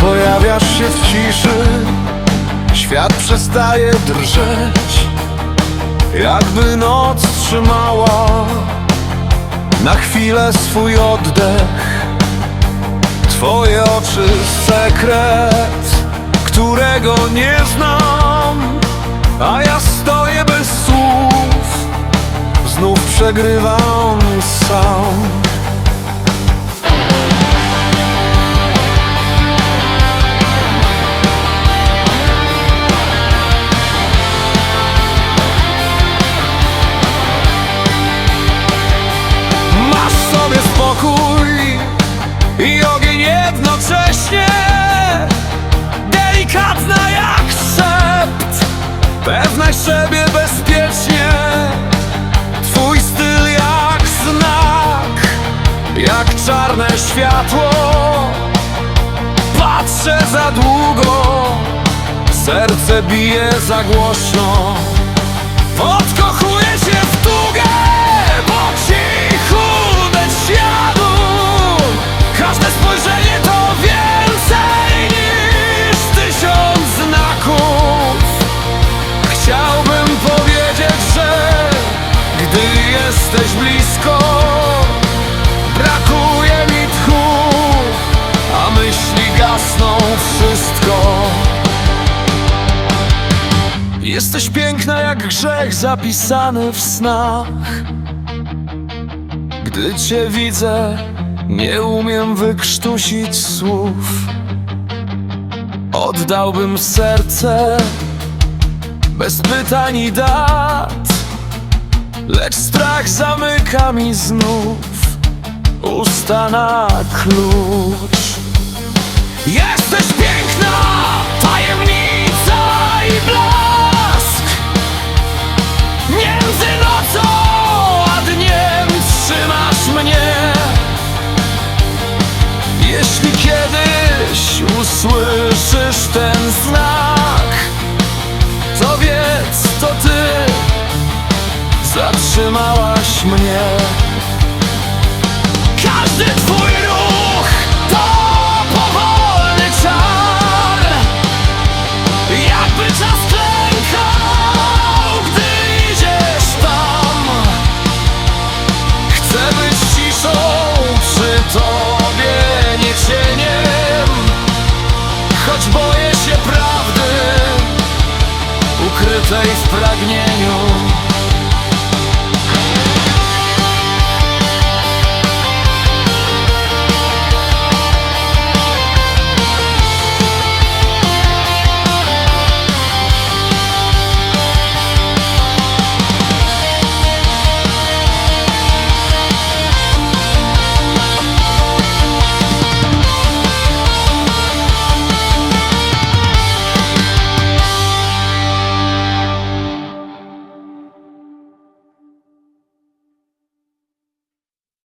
Pojawiasz się w ciszy Świat przestaje drżeć Jakby noc trzymała Na chwilę swój oddech. Twoje oczy sekret Którego nie znam A ja stoję bez słów. Znów przegrywam Pewna siebie bezpiecznie. Twój styl jak znak Jak czarne światło. Patrzę za długo Serce bije za głośno. Podkochuję jesteś blisko Brakuje mi tchu A myśli gasną wszystko. Jesteś piękna jak grzech zapisany w snach. Gdy cię widzę, nie umiem wykrztusić słów. Oddałbym serce bez pytań i dat Lecz strach zamyka mi znów usta na klucz zatrzymałaś mnie. Każdy twój ruch to powolny czar. Jakby czas klękał, gdy idziesz tam. Chcę być ciszą przy tobie, nie cieniem Choć boję się prawdy ukrytej w pragnieniu